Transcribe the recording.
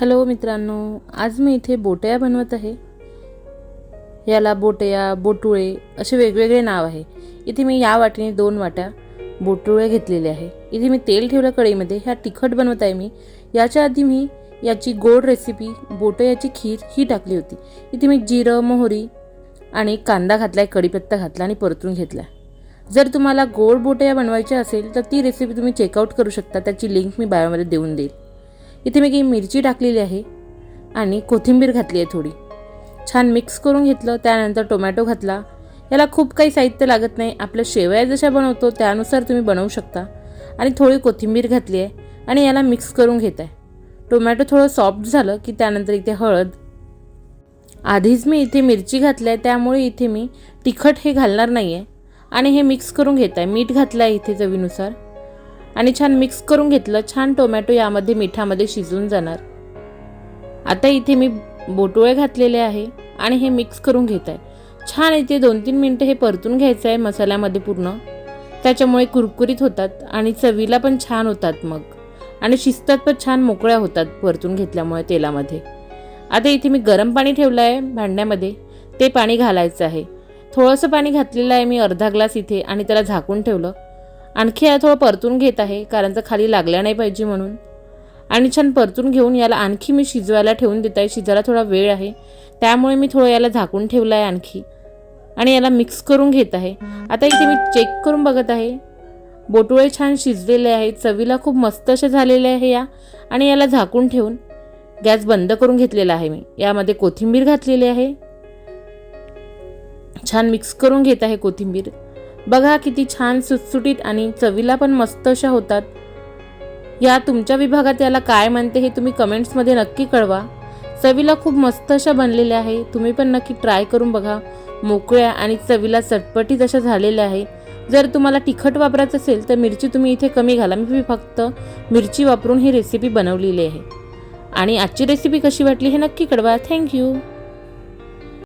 Hello मित्रांनो आज मी इथे बोटया बनवत आहे. याला बोटया बोटुळे असे वेगवेगळे नाव आहे. इथे मी या वाटीने दोन वाट्या बोटुळे घेतलेले आहे. इथे मी तेल ठेवलं कढईमध्ये ह्या तिखट बनवत आहे मी. याच्या आधी मी याची गोड रेसिपी बोटयाची खीर ही टाकली होती. इथे मी जिरं मोहरी आणि कांदा घातलाय कढीपत्ता घातला आणि परतून घेतला जर तुम्हाला गोड बोटया बनवायच्या असेल तर ती रेसिपी तुम्ही चेकआउट करू शकता. त्याची लिंक मी बायोमध्ये देऊन देईल. इथे मी काही मिरची टाकलेली आहे आणि कोथिंबीर घातली आहे थोडी. छान मिक्स करून घेतलं त्यानंतर टोमॅटो घातला. याला खूप काही साहित्य लागत नाही. आपल्या शेवया जशा बनवतो त्यानुसार तुम्ही बनवू शकता. आणि थोडी कोथिंबीर घातली आहे आणि याला मिक्स करून घेत आहे. टोमॅटो थोडं सॉफ्ट झालं की त्यानंतर इथे हळद. आधीच मी इथे मिरची घातली आहे त्यामुळे इथे मी तिखट हे घालणार नाही आहे आणि हे मिक्स करून घेत आहे. मीठ घातलं आहे इथे चवीनुसार. आणि छान मिक्स करून घेतलं छान टोमॅटो यामध्ये मिठामध्ये शिजून जाणार. आता इथे मी बोटोळे घातलेले आहे आणि हे मिक्स करून घेत आहे. छान इथे दोन तीन मिनटं हे परतून घ्यायचं आहे मसाल्यामध्ये पूर्ण. त्याच्यामुळे कुरकुरीत होतात आणि चवीला पण छान होतात मग. आणि शिजतात पण छान मोकळ्या होतात परतून घेतल्यामुळे तेलामध्ये. आता इथे मी गरम पाणी ठेवलं आहे भांड्यामध्ये. ते पाणी घालायचं आहे. थोडंसं पाणी घातलेलं आहे मी अर्धा ग्लास इथे आणि त्याला झाकून ठेवलं. आणखी याला थोडं परतून घेत आहे कारण तर खाली लागल्या नाही पाहिजे म्हणून. आणि छान परतून घेऊन याला आणखी मी शिजवायला ठेवून देत आहे शिजायला थोडा वेळ आहे. त्यामुळे मी थोडं याला झाकून ठेवलं आहे आणखी. आणि याला मिक्स करून घेत आहे. आता इथे मी चेक करून बघत आहे. बोटुळे छान शिजलेले आहेत चवीला खूप मस्त असे झालेले आहे या. आणि याला झाकून ठेवून गॅस बंद करून घेतलेला आहे मी. यामध्ये कोथिंबीर घातलेली आहे. छान मिक्स करून घेत आहे कोथिंबीर. बघा किती छान सुटसुटीत आणि चवीला पण मस्त अशा होतात. या तुमच्या विभागात याला काय म्हणते हे तुम्ही कमेंट्समध्ये नक्की कळवा. चवीला खूप मस्त अशा बनलेल्या आहे. तुम्ही पण नक्की ट्राय करून बघा. मोकळ्या आणि चवीला चटपटीत अशा झालेल्या आहे. जर तुम्हाला तिखट वापरायचं असेल तर मिरची तुम्ही इथे कमी घाला. मी फक्त मिरची वापरून ही रेसिपी बनवलेली आहे. आणि आजची रेसिपी कशी वाटली हे नक्की कळवा. थँक्यू